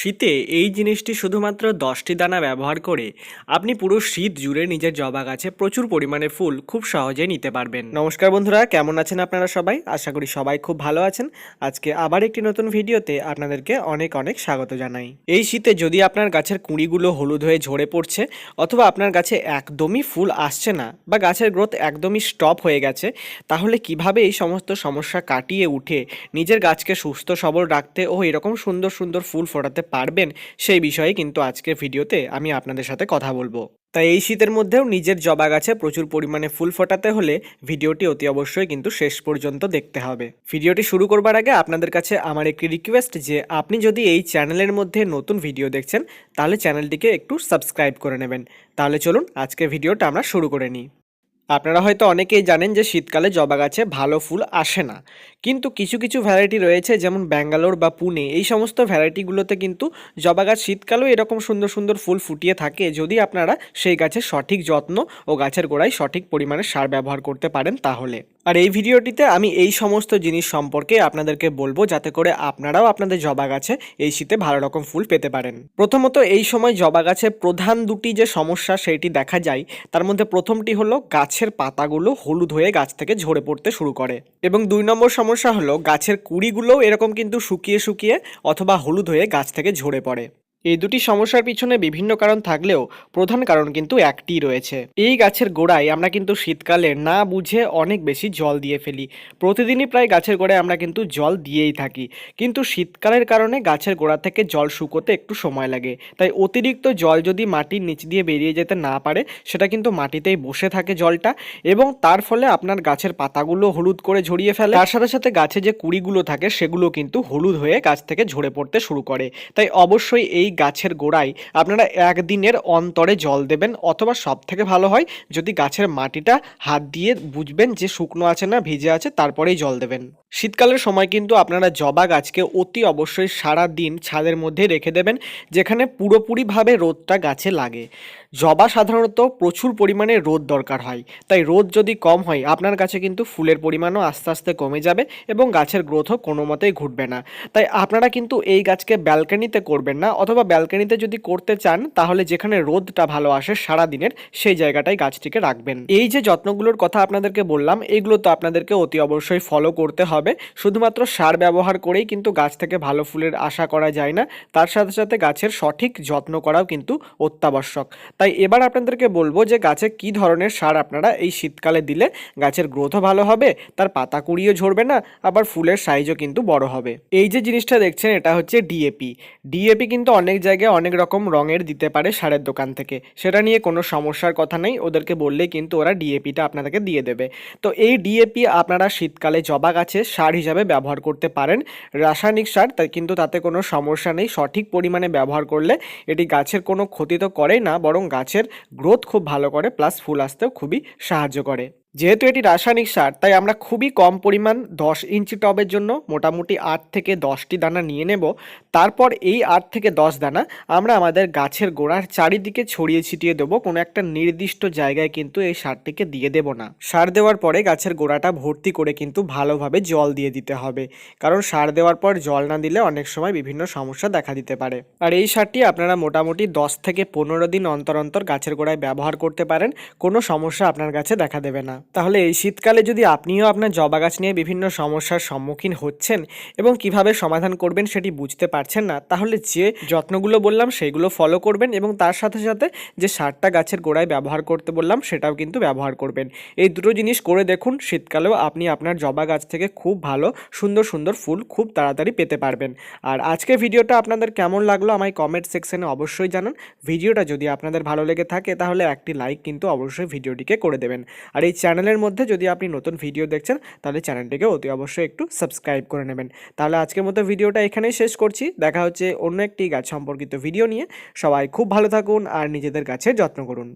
শীতে এই জিনিসটি শুধুমাত্র দশটি দানা ব্যবহার করে আপনি পুরো শীত জুড়ে নিজের জবা গাছে প্রচুর পরিমাণে ফুল খুব সহজে নিতে পারবেন। নমস্কার বন্ধুরা, কেমন আছেন আপনারা সবাই? আশা করি সবাই খুব ভালো আছেন। আজকে আবার একটি নতুন ভিডিওতে আপনাদেরকে অনেক অনেক স্বাগত জানাই। এই শীতে যদি আপনার গাছের কুঁড়িগুলো হলুদ হয়ে ঝরে পড়ছে অথবা আপনার গাছে একদমই ফুল আসছে না বা গাছের গ্রোথ একদমই স্টপ হয়ে গেছে, তাহলে কীভাবে এই সমস্ত সমস্যা কাটিয়ে উঠে নিজের গাছকে সুস্থ সবল রাখতে ও এরকম সুন্দর সুন্দর ফুল ফোটাতে পারবেন সেই বিষয়ে কিন্তু আজকের ভিডিওতে আমি আপনাদের সাথে কথা বলব। তাই এই শীতের মধ্যেও নিজের জবা গাছে প্রচুর পরিমাণে ফুল ফোটাতে হলে ভিডিওটি অতি অবশ্যই কিন্তু শেষ পর্যন্ত দেখতে হবে। ভিডিওটি শুরু করবার আগে আপনাদের কাছে আমার একটি রিকোয়েস্ট যে আপনি যদি এই চ্যানেলের মধ্যে নতুন ভিডিও দেখছেন, তাহলে চ্যানেলটিকে একটু সাবস্ক্রাইব করে নেবেন। তাহলে চলুন আজকে ভিডিওটা আমরা শুরু করে নিই। আপনারা হয়তো অনেকেই জানেন যে শীতকালে জবা গাছে ভালো ফুল আসে না। কিন্তু কিছু কিছু ভ্যারাইটি রয়েছে, যেমন ব্যাঙ্গালোর বা পুনে। এই সমস্ত ভ্যারাইটিগুলোতে কিন্তু জবা গাছ শীতকালেও এরকম সুন্দর সুন্দর ফুল ফুটিয়ে থাকে যদি আপনারা সেই গাছের সঠিক যত্ন ও গাছের গোড়ায় সঠিক পরিমাণে সার ব্যবহার করতে পারেন তাহলে। আর এই ভিডিওটিতে আমি এই সমস্ত জিনিস সম্পর্কে আপনাদেরকে বলব যাতে করে আপনারাও আপনাদের জবা গাছে এই শীতে ভালো রকম ফুল পেতে পারেন। প্রথমত এই সময় জবা গাছের প্রধান দুটি যে সমস্যা সেইটি দেখা যায়। তার মধ্যে প্রথমটি হলো গাছের পাতাগুলো হলুদ হয়ে গাছ থেকে ঝরে পড়তে শুরু করে। এবং দুই নম্বর সমস্যা হলো গাছের কুড়িগুলোও এরকম কিন্তু শুকিয়ে শুকিয়ে অথবা হলুদ হয়ে গাছ থেকে ঝরে পড়ে। এই দুটি সমস্যার পিছনে বিভিন্ন কারণ থাকলেও প্রধান কারণ কিন্তু একটি রয়েছে। এই গাছের গোড়ায় আমরা কিন্তু শীতকালে না বুঝে অনেক বেশি জল দিয়ে ফেলি। প্রতিদিনই প্রায় গাছের গোড়ায় আমরা কিন্তু জল দিয়েই থাকি। কিন্তু শীতকালের কারণে গাছের গোড়া থেকে জল শুকোতে একটু সময় লাগে। তাই অতিরিক্ত জল যদি মাটির নিচ দিয়ে বেরিয়ে যেতে না পারে, সেটা কিন্তু মাটিতেই বসে থাকে জলটা এবং তার ফলে আপনার গাছের পাতাগুলো হলুদ করে ঝরিয়ে ফেলে। তার সাথে সাথে গাছে যে কুড়িগুলো থাকে, সেগুলো কিন্তু হলুদ হয়ে গাছ থেকে ঝরে পড়তে শুরু করে। তাই অবশ্যই এই গাছের গোড়ায় আপনারা একদিনের অন্তরে জল দেবেন অথবা সব থেকে ভালো হয় যদি গাছের মাটিটা হাত দিয়ে বুঝবেন যে শুকনো আছে না, ভিজে আছে, তারপরেই জল দেবেন। শীতকালের সময় কিন্তু আপনারা জবা গাছকে অতি অবশ্যই সারা দিন ছাদের মধ্যে রেখে দেবেন, যেখানে পুরোপুরিভাবে রোদটা গাছে লাগে। জবা সাধারণত প্রচুর পরিমাণে রোদ দরকার হয়, তাই রোদ যদি কম হয়, আপনার গাছে কিন্তু ফুলের পরিমাণও আস্তে আস্তে কমে যাবে এবং গাছের গ্রোথও কোনো মতেই ঘটবে না। তাই আপনারা কিন্তু এই গাছকে ব্যালকানিতে করবেন না অথবা ব্যালকানিতে যদি করতে চান, তাহলে যেখানে রোদটা ভালো আসে সারা দিনের সেই জায়গাটায় গাছটিকে রাখবেন। এই যে যত্নগুলোর কথা আপনাদেরকে বললাম, এগুলো তো আপনাদেরকে অতি অবশ্যই ফলো করতে হবে। শুধুমাত্র সার ব্যবহার করেই কিন্তু গাছ থেকে ভালো ফুলের আশা করা যায় না, তার সাথে সাথে গাছের সঠিক যত্ন করাও কিন্তু অত্যাবশ্যক। তাই এবার আপনাদেরকে বলব যে গাছে কি ধরনের সার আপনারা এই শীতকালে দিলে গাছের গ্রোথও ভালো হবে, তার পাতা কুড়িও ঝরবে না, আবার ফুলের সাইজও কিন্তু বড় হবে। এই যে জিনিসটা দেখছেন, এটা হচ্ছে ডিএপি ডিএপি কিন্তু অনেক জায়গায় অনেক রকম রঙের দিতে পারে সারের দোকান থেকে। সেটা নিয়ে কোনো সমস্যার কথা নেই, ওদেরকে বললেই কিন্তু ওরা ডিএপিটা আপনাদেরকে দিয়ে দেবে। তো এই ডিএপি আপনারা শীতকালে জবা গাছে সার হিসাবে ব্যবহার করতে পারেন। রাসায়নিক সার তাই কিন্তু তাতে কোনো সমস্যা নেই। সঠিক পরিমাণে ব্যবহার করলে এটি গাছের কোনো ক্ষতি তো করেই না, বরং গাছের গ্রোথ খুব ভালো করে প্লাস ফুল আসতেও খুবই সাহায্য করে। যেহেতু এটি রাসায়নিক সার, তাই আমরা খুবই কম পরিমাণ দশ ইঞ্চি টবের জন্য মোটামুটি আট থেকে দশটি দানা নিয়ে নেব। তারপর এই আট থেকে দশ দানা আমরা আমাদের গাছের গোড়ার চারিদিকে ছড়িয়ে ছিটিয়ে দেবো। কোনো একটা নির্দিষ্ট জায়গায় কিন্তু এই সারটিকে দিয়ে দেব না। সার দেওয়ার পরে গাছের গোড়াটা ভর্তি করে কিন্তু ভালোভাবে জল দিয়ে দিতে হবে। কারণ সার দেওয়ার পর জল না দিলে অনেক সময় বিভিন্ন সমস্যা দেখা দিতে পারে। আর এই সারটি আপনারা মোটামুটি দশ থেকে পনেরো দিন অন্তর অন্তর গাছের গোড়ায় ব্যবহার করতে পারেন। কোনো সমস্যা আপনার কাছে দেখা দেবে না। তাহলে এই শীতকালে যদি আপনিও আপনার জবা গাছ নিয়ে বিভিন্ন সমস্যার সম্মুখীন হচ্ছেন এবং কীভাবে সমাধান করবেন সেটি বুঝতে পারছেন না, তাহলে যে যত্নগুলো বললাম সেইগুলো ফলো করবেন এবং তার সাথে সাথে যে সারটা গাছের গোড়ায় ব্যবহার করতে বললাম সেটাও কিন্তু ব্যবহার করবেন। এই দুটো জিনিস করে দেখুন, শীতকালেও আপনি আপনার জবা গাছ থেকে খুব ভালো, সুন্দর সুন্দর ফুল খুব তাড়াতাড়ি পেতে পারবেন। আর আজকে ভিডিওটা আপনাদের কেমন লাগল আমায় কমেন্ট সেকশনে অবশ্যই জানান। ভিডিওটা যদি আপনাদের ভালো লেগে থাকে তাহলে একটি লাইক কিন্তু অবশ্যই ভিডিওটিকে করে দেবেন। আর এই চ্যানেলের মধ্যে যদি আপনি নতুন ভিডিও দেখছেন, তাহলে চ্যানেলটিকে অতি অবশ্যই একটু সাবস্ক্রাইব করে নেবেন। তাহলে আজকের মতো ভিডিওটা এখানেই শেষ করছি। দেখা হচ্ছে অন্য একটি গাছ সম্পর্কিত ভিডিও নিয়ে। সবাই খুব ভালো থাকুন আর নিজেদের গাছের যত্ন করুন।